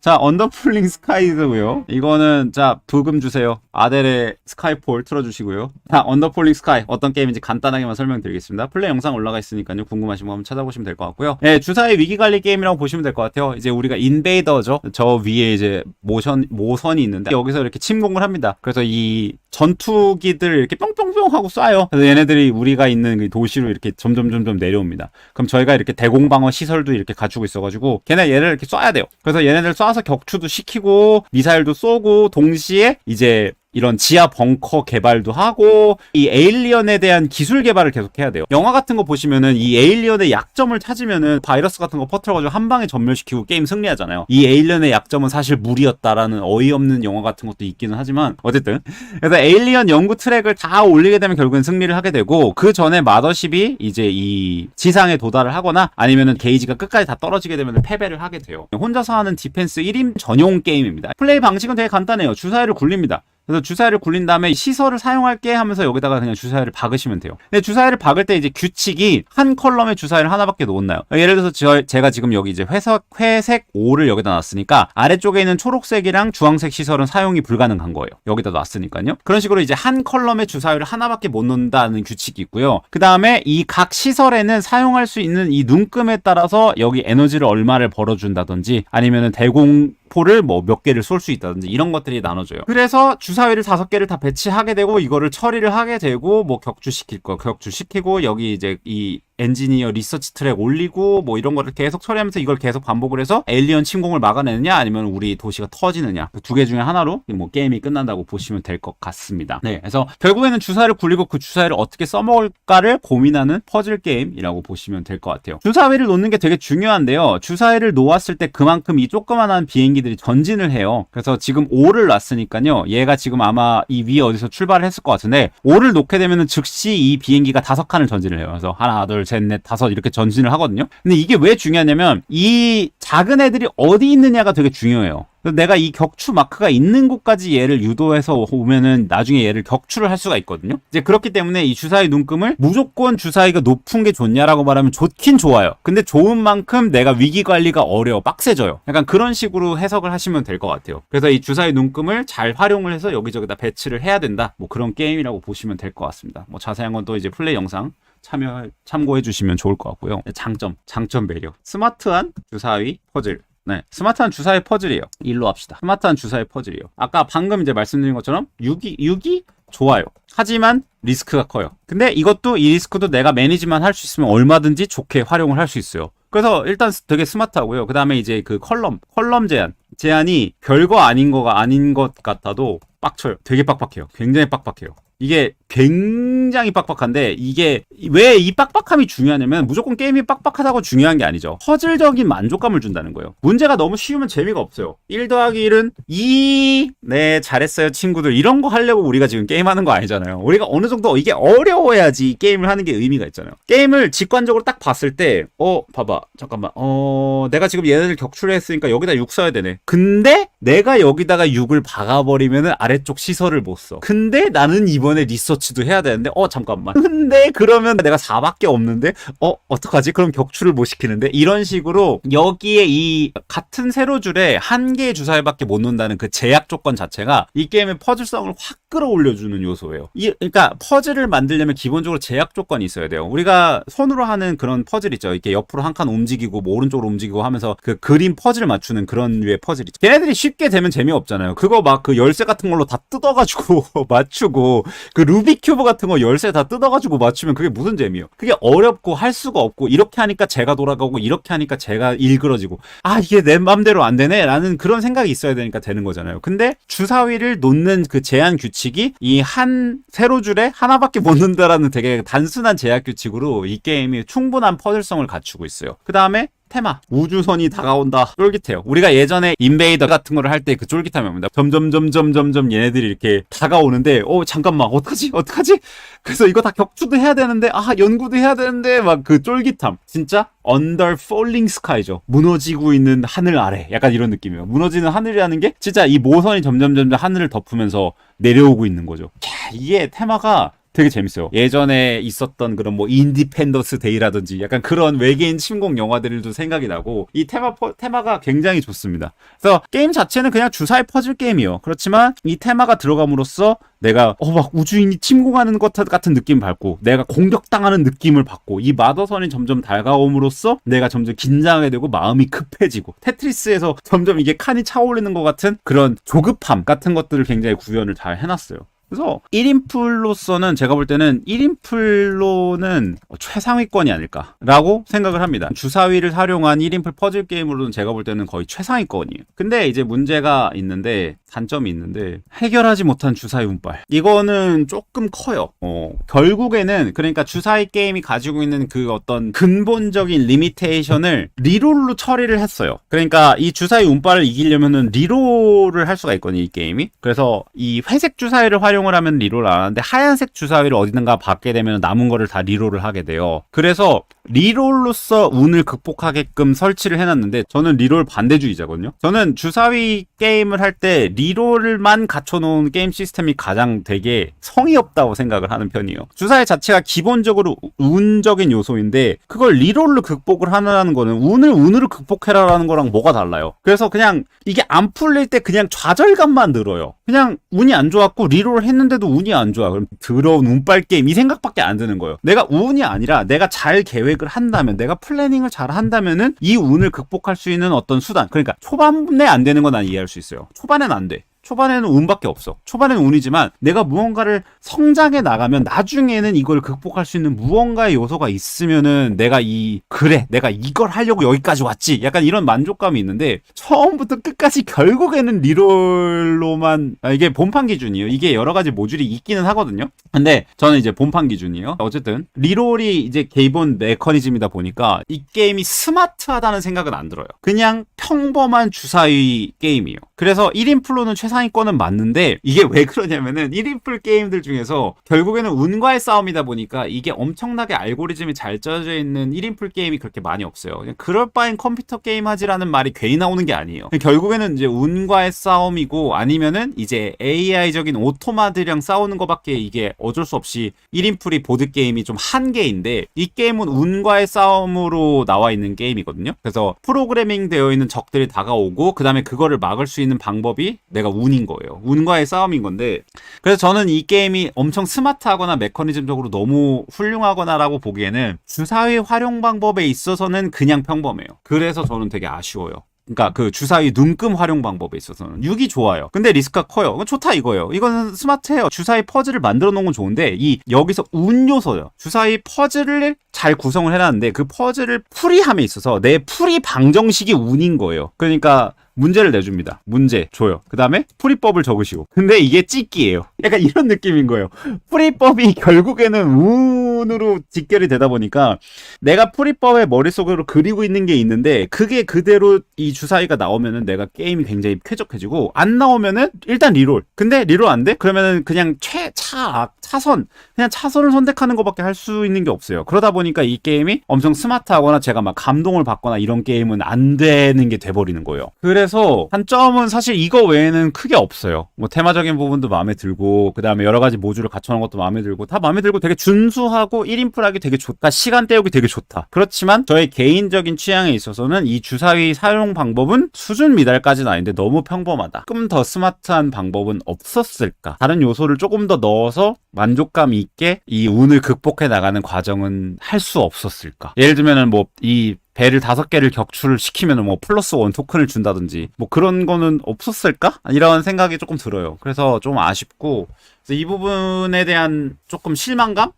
자, 언더풀링 스카이즈고요. 이거는 자 부금 주세요. 아델의 스카이폴 틀어 주시고요. 자, 언더폴링 스카이 어떤 게임인지 간단하게만 설명드리겠습니다. 플레이 영상 올라가 있으니까요. 궁금하신 분 한번 찾아보시면 될 것 같고요. 네, 주사의 위기 관리 게임이라고 보시면 될 것 같아요. 이제 우리가 인베이더죠. 저 위에 이제 모션 모선이 있는데 여기서 이렇게 침공을 합니다. 그래서 이 전투기들 이렇게 뿅뿅뿅 하고 쏴요. 그래서 얘네들이 우리가 있는 그 도시로 이렇게 점점 점점 내려옵니다. 그럼 저희가 이렇게 대공방어 시설도 이렇게 갖추고 있어 가지고 걔네 얘를 이렇게 쏴야 돼요. 그래서 얘네들 쏴서 격추도 시키고 미사일도 쏘고 동시에 이제 이런 지하 벙커 개발도 하고 이 에일리언에 대한 기술 개발을 계속 해야 돼요. 영화 같은 거 보시면은 이 에일리언의 약점을 찾으면은 바이러스 같은 거 퍼뜨려가지고 한 방에 전멸시키고 게임 승리하잖아요. 이 에일리언의 약점은 사실 물이었다라는 어이없는 영화 같은 것도 있기는 하지만 어쨌든 그래서 에일리언 연구 트랙을 다 올리게 되면 결국엔 승리를 하게 되고 그 전에 마더십이 이제 이 지상에 도달을 하거나 아니면은 게이지가 끝까지 다 떨어지게 되면 패배를 하게 돼요. 혼자서 하는 디펜스 1인 전용 게임입니다. 플레이 방식은 되게 간단해요. 주사위를 굴립니다. 그래서 주사위를 굴린 다음에 시설을 사용할게 하면서 여기다가 그냥 주사위를 박으시면 돼요. 근데 주사위를 박을 때 이제 규칙이 한 컬럼에 주사위를 하나밖에 놓나요? 예를 들어서 저, 제가 지금 여기 이제 회색, 회색 5를 여기다 놨으니까 아래쪽에 있는 초록색이랑 주황색 시설은 사용이 불가능한 거예요. 여기다 놨으니까요. 그런 식으로 이제 한 컬럼에 주사위를 하나밖에 못 놓는다는 규칙이 있고요. 그 다음에 이 각 시설에는 사용할 수 있는 이 눈금에 따라서 여기 에너지를 얼마를 벌어준다든지 아니면은 대공 포를 뭐 몇 개를 쏠 수 있다든지 이런 것들이 나눠져요. 그래서 주사위를 다섯 개를 다 배치하게 되고 이거를 처리를 하게 되고 뭐 격추시킬 거 격추시키고 여기 이제 이 엔지니어 리서치 트랙 올리고 뭐 이런 거를 계속 처리하면서 이걸 계속 반복을 해서 에일리언 침공을 막아내느냐 아니면 우리 도시가 터지느냐 그 두 개 중에 하나로 뭐 게임이 끝난다고 보시면 될 것 같습니다. 네, 그래서 결국에는 주사위를 굴리고 그 주사위를 어떻게 써먹을까를 고민하는 퍼즐 게임이라고 보시면 될 것 같아요. 주사위를 놓는 게 되게 중요한데요. 주사위를 놓았을 때 그만큼 이 조그만한 비행기들이 전진을 해요. 그래서 지금 5를 놨으니까요. 얘가 지금 아마 이 위에 어디서 출발을 했을 것 같은데 5를 놓게 되면은 즉시 이 비행기가 다섯 칸을 전진을 해요. 그래서 하나, 둘, 셋, 넷, 다섯 이렇게 전진을 하거든요. 근데 이게 왜 중요하냐면 이 작은 애들이 어디 있느냐가 되게 중요해요. 내가 이 격추 마크가 있는 곳까지 얘를 유도해서 오면은 나중에 얘를 격추를 할 수가 있거든요. 이제 그렇기 때문에 이 주사위 눈금을 무조건 주사위가 높은 게 좋냐라고 말하면 좋긴 좋아요. 근데 좋은 만큼 내가 위기 관리가 어려워, 빡세져요. 약간 그런 식으로 해석을 하시면 될 것 같아요. 그래서 이 주사위 눈금을 잘 활용을 해서 여기저기다 배치를 해야 된다. 뭐 그런 게임이라고 보시면 될 것 같습니다. 뭐 자세한 건 또 이제 플레이 영상 참여 참고해 주시면 좋을 것 같고요. 장점, 장점 매력. 스마트한 주사위 퍼즐. 네, 스마트한 주사위 퍼즐이에요. 일로 합시다. 스마트한 주사위 퍼즐이에요. 아까 방금 이제 말씀드린 것처럼 6이 6이 좋아요. 하지만 리스크가 커요. 근데 이것도 이 리스크도 내가 매니지만 할 수 있으면 얼마든지 좋게 활용을 할 수 있어요. 그래서 일단 되게 스마트하고요. 그 다음에 이제 그 컬럼, 컬럼 제한. 제한이 별거 아닌 거가 아닌 것 같아도 빡쳐요. 되게 빡빡해요. 굉장히 빡빡해요. 이게 굉장히 빡빡한데 이게 왜 이 빡빡함이 중요하냐면 무조건 게임이 빡빡하다고 중요한 게 아니죠. 퍼즐적인 만족감을 준다는 거예요. 문제가 너무 쉬우면 재미가 없어요. 1 더하기 1은 2, 네, 잘했어요, 친구들. 이런 거 하려고 우리가 지금 게임하는 거 아니잖아요. 우리가 어느 정도 이게 어려워야지 게임을 하는 게 의미가 있잖아요. 게임을 직관적으로 딱 봤을 때, 어, 봐봐. 잠깐만. 어, 내가 지금 얘네들 격추를 했으니까 여기다 6 써야 되네. 근데 내가 여기다가 6을 박아버리면은 아래쪽 시설을 못 써. 근데 나는 이번 에 리서치도 해야 되는데, 어, 잠깐만. 근데 그러면 내가 4밖에 없는데, 어, 어떡하지? 그럼 격추를 못 시키는데? 이런 식으로 여기에 이 같은 세로줄에 한 개의 주사위밖에 못 놓는다는 그 제약 조건 자체가 이 게임의 퍼즐성을 확 끌어올려주는 요소예요. 이, 그러니까 퍼즐을 만들려면 기본적으로 제약 조건이 있어야 돼요. 우리가 손으로 하는 그런 퍼즐 있죠. 이렇게 옆으로 한 칸 움직이고 뭐 오른쪽으로 움직이고 하면서 그 그림 퍼즐 맞추는 그런 류의 퍼즐 있죠. 걔네들이 쉽게 되면 재미없잖아요. 그거 막 그 열쇠 같은 걸로 다 뜯어가지고 맞추고 그 루빅 큐브 같은 거 열쇠 다 뜯어가지고 맞추면 그게 무슨 재미예요? 그게 어렵고 할 수가 없고 이렇게 하니까 제가 돌아가고 이렇게 하니까 제가 일그러지고 아 이게 내 맘대로 안 되네 라는 그런 생각이 있어야 되니까 되는 거잖아요. 근데 주사위를 놓는 그 제한 규칙 이 이 한 세로 줄에 하나밖에 못 넣는다라는 되게 단순한 제약 규칙으로 이 게임이 충분한 퍼즐성을 갖추고 있어요. 그 다음에 테마. 우주선이 다가온다. 쫄깃해요. 우리가 예전에 인베이더 같은 거를 할 때 그 쫄깃함이 옵니다. 점점 점점 점점 얘네들이 이렇게 다가오는데 어 잠깐만 어떡하지? 어떡하지? 그래서 이거 다 격추도 해야 되는데 아 연구도 해야 되는데 막 그 쫄깃함. 진짜 under falling sky죠. 무너지고 있는 하늘 아래. 약간 이런 느낌이에요. 무너지는 하늘이라는 게 진짜 이 모선이 점점 점점 하늘을 덮으면서 내려오고 있는 거죠. 야, 이게 테마가 되게 재밌어요. 예전에 있었던 그런 뭐 인디펜더스 데이라든지 약간 그런 외계인 침공 영화들도 생각이 나고 이 테마 퍼- 테마가 굉장히 좋습니다. 그래서 게임 자체는 그냥 주사위 퍼즐 게임이요. 그렇지만 이 테마가 들어감으로써 내가 어 막 우주인이 침공하는 것 같은 느낌을 받고 내가 공격당하는 느낌을 받고 이 마더선이 점점 다가옴으로써 내가 점점 긴장하게 되고 마음이 급해지고 테트리스에서 점점 이게 칸이 차오르는 것 같은 그런 조급함 같은 것들을 굉장히 구현을 잘 해놨어요. 그래서 1인 풀로서는 제가 볼 때는 1인 풀로는 최상위권이 아닐까라고 생각을 합니다. 주사위를 활용한 1인 풀 퍼즐 게임으로는 제가 볼 때는 거의 최상위권이에요. 근데 이제 문제가 있는데 단점이 있는데 해결하지 못한 주사위 운빨. 이거는 조금 커요. 어, 결국에는 그러니까 주사위 게임이 가지고 있는 그 어떤 근본적인 리미테이션을 리롤로 처리를 했어요. 그러니까 이 주사위 운빨을 이기려면은 리롤을 할 수가 있거든요, 이 게임이. 그래서 이 회색 주사위를 활용 을 하면 리롤 안 하는데 하얀색 주사위를 어디든가 받게 되면 남은 거를 다 리롤을 하게 돼요. 그래서 리롤로서 운을 극복하게끔 설치를 해놨는데 저는 리롤 반대주의자거든요. 저는 주사위 게임을 할 때 리롤만 갖춰놓은 게임 시스템이 가장 되게 성의 없다고 생각을 하는 편이에요. 주사위 자체가 기본적으로 운적인 요소인데 그걸 리롤로 극복을 하는 거는 운을 운으로 극복해라라는 거랑 뭐가 달라요. 그래서 그냥 이게 안 풀릴 때 그냥 좌절감만 늘어요. 그냥 운이 안 좋았고 리롤을 했는데도 운이 안 좋아. 그럼 더러운 운빨 게임 이 생각밖에 안 드는 거예요. 내가 운이 아니라 내가 잘 계획을 한다면 내가 플래닝을 잘 한다면은 이 운을 극복할 수 있는 어떤 수단. 그러니까 초반에 안 되는 건 난 이해할 수 있어요. 초반엔 안 돼. 초반에는 운밖에 없어. 초반에는 운이지만 내가 무언가를 성장해 나가면 나중에는 이걸 극복할 수 있는 무언가의 요소가 있으면은 내가 이 그래 내가 이걸 하려고 여기까지 왔지 약간 이런 만족감이 있는데 처음부터 끝까지 결국에는 리롤로만 아, 이게 본판 기준이에요. 이게 여러 가지 모듈이 있기는 하거든요. 근데 저는 이제 본판 기준이에요. 어쨌든 리롤이 이제 기본 메커니즘이다 보니까 이 게임이 스마트하다는 생각은 안 들어요. 그냥 평범한 주사위 게임이에요. 그래서 1인 플로는 최상 위권은 맞는데 이게 왜 그러냐면은 1인 풀 게임들 중에서 결국에는 운과의 싸움이다 보니까 이게 엄청나게 알고리즘이 잘 짜져 있는 1인 풀 게임이 그렇게 많이 없어요. 그냥 그럴 바엔 컴퓨터 게임 하지라는 말이 괜히 나오는 게 아니에요. 결국에는 이제 운과의 싸움이고 아니면은 이제 AI적인 오토마들이랑 싸우는 것밖에 이게 어쩔 수 없이 1인 풀이 보드 게임이 좀 한계인데 이 게임은 운과의 싸움으로 나와 있는 게임이거든요. 그래서 프로그래밍 되어 있는 적들이 다가오고 그다음에 그거를 막을 수 있는 방법이 내가 운인 거예요. 운과의 싸움인 건데 그래서 저는 이 게임이 엄청 스마트하거나 메커니즘적으로 너무 훌륭하거나라고 보기에는 주사위 활용 방법에 있어서는 그냥 평범해요. 그래서 저는 되게 아쉬워요. 그러니까 그 주사위 눈금 활용 방법에 있어서는 6이 좋아요. 근데 리스크가 커요. 좋다 이거예요. 이거는 스마트해요. 주사위 퍼즐을 만들어 놓은 건 좋은데 이 여기서 운 요소요. 주사위 퍼즐을 잘 구성을 해놨는데 그 퍼즐을 풀이함에 있어서 내 풀이 방정식이 운인 거예요. 그러니까 문제를 내줍니다. 문제 줘요. 그 다음에 풀이법을 적으시고. 근데 이게 찍기예요. 약간 이런 느낌인 거예요. 풀이법이 결국에는 운으로 직결이 되다 보니까 내가 풀이법에 머릿속으로 그리고 있는 게 있는데 그게 그대로 이 주사위가 나오면은 내가 게임이 굉장히 쾌적해지고 안 나오면은 일단 리롤. 근데 리롤 안 돼? 그러면은 그냥 최 차 차선 그냥 차선을 선택하는 것밖에 할 수 있는 게 없어요. 그러다 보니까 이 게임이 엄청 스마트하거나 제가 막 감동을 받거나 이런 게임은 안 되는 게 돼버리는 거예요. 그래서 한점은 사실 이거 외에는 크게 없어요. 뭐 테마적인 부분도 마음에 들고 그 다음에 여러 가지 모듈을 갖춰놓은 것도 마음에 들고 다 마음에 들고 되게 준수하고 1인 풀하기 되게 좋다. 시간 때우기 되게 좋다. 그렇지만 저의 개인적인 취향에 있어서는 이 주사위 사용 방법은 수준 미달까지는 아닌데 너무 평범하다. 조금 더 스마트한 방법은 없었을까? 다른 요소를 조금 더 넣어서 만족감 있게 이 운을 극복해 나가는 과정은 할 수 없었을까? 예를 들면은 뭐이 배를 다섯 개를 격출을 시키면 뭐 플러스 원 토큰을 준다든지 뭐 그런 거는 없었을까? 이런 생각이 조금 들어요. 그래서 좀 아쉽고 그래서 이 부분에 대한 조금 실망감이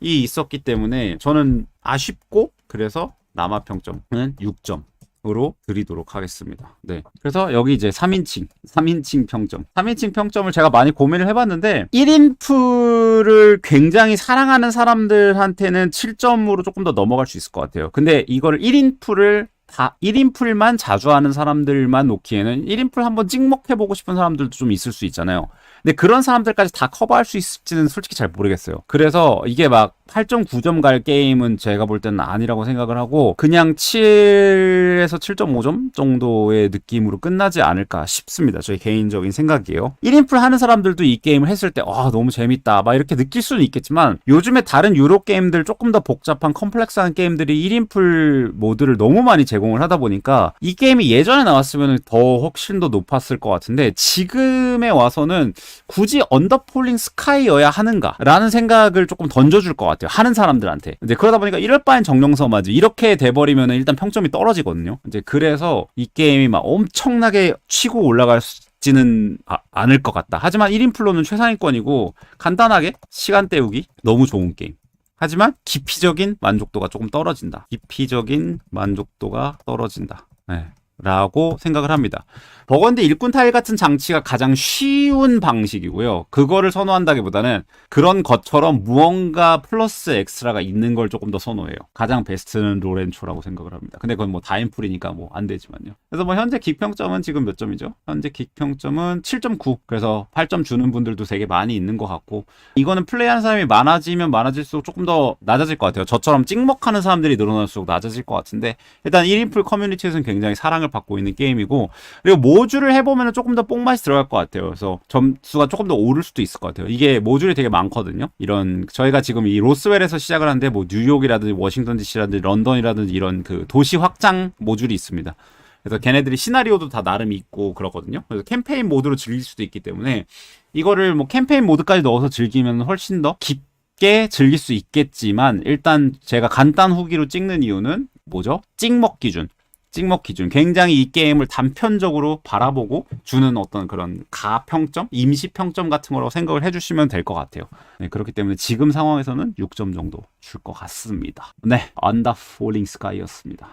있었기 때문에 저는 아쉽고 그래서 남아 평점은 6점. 으로 드리도록 하겠습니다. 네. 그래서 여기 이제 3인칭, 3인칭 평점. 3인칭 평점을 제가 많이 고민을 해봤는데, 1인풀을 굉장히 사랑하는 사람들한테는 7점으로 조금 더 넘어갈 수 있을 것 같아요. 근데 이거를 1인풀을 다 1인 풀만 자주 하는 사람들만 놓기에는 1인 풀 한번 찍먹해보고 싶은 사람들도 좀 있을 수 있잖아요. 근데 그런 사람들까지 다 커버할 수 있을지는 솔직히 잘 모르겠어요. 그래서 이게 막 8.9점 갈 게임은 제가 볼 때는 아니라고 생각을 하고 그냥 7에서 7.5점 정도의 느낌으로 끝나지 않을까 싶습니다. 저희 개인적인 생각이에요. 1인 풀 하는 사람들도 이 게임을 했을 때 아, 너무 재밌다. 막 이렇게 느낄 수는 있겠지만 요즘에 다른 유로 게임들 조금 더 복잡한 컴플렉스한 게임들이 1인 풀 모드를 너무 많이 제 공을 하다 보니까 이 게임이 예전에 나왔으면 더 훨씬 더 높았을 것 같은데 지금에 와서는 굳이 언더폴링 스카이여야 하는가라는 생각을 조금 던져줄 것 같아요. 하는 사람들한테. 이제 그러다 보니까 이럴 바엔 정령서 맞지. 이렇게 돼버리면 일단 평점이 떨어지거든요. 이제 그래서 이 게임이 막 엄청나게 치고 올라갈 수 지는 아- 않을 것 같다. 하지만 1인 플로는 최상위권이고 간단하게 시간 때우기 너무 좋은 게임. 하지만 기피적인 만족도가 조금 떨어진다. 기피적인 만족도가 떨어진다. 네. 라고 생각을 합니다. 버건디 일꾼 타일 같은 장치가 가장 쉬운 방식이고요. 그거를 선호한다기보다는 그런 것처럼 무언가 플러스 엑스트라가 있는 걸 조금 더 선호해요. 가장 베스트는 로렌초라고 생각을 합니다. 근데 그건 뭐 다인풀이니까 뭐 안 되지만요. 그래서 뭐 현재 기평점은 지금 몇 점이죠? 현재 기평점은 7.9. 그래서 8점 주는 분들도 되게 많이 있는 것 같고 이거는 플레이하는 사람이 많아지면 많아질수록 조금 더 낮아질 것 같아요. 저처럼 찍먹하는 사람들이 늘어날수록 낮아질 것 같은데 일단 1인풀 커뮤니티에서는 굉장히 사랑을 받고 있는 게임이고 그리고 모듈을 해보면 조금 더 뽕맛이 들어갈 것 같아요. 그래서 점수가 조금 더 오를 수도 있을 것 같아요. 이게 모듈이 되게 많거든요. 이런 저희가 지금 이 로스웰에서 시작을 하는데 뭐 뉴욕이라든지 워싱턴 DC라든지 런던이라든지 이런 그 도시 확장 모듈이 있습니다. 그래서 걔네들이 시나리오도 다 나름 있고 그러거든요. 그래서 캠페인 모드로 즐길 수도 있기 때문에 이거를 뭐 캠페인 모드까지 넣어서 즐기면 훨씬 더 깊게 즐길 수 있겠지만 일단 제가 간단 후기로 찍는 이유는 뭐죠? 찍먹 기준. 찍먹 기준. 굉장히 이 게임을 단편적으로 바라보고 주는 어떤 그런 가평점, 임시 평점 같은 거라고 생각을 해주시면 될 것 같아요. 네, 그렇기 때문에 지금 상황에서는 6점 정도 줄 것 같습니다. 네, 언더 폴링 스카이였습니다.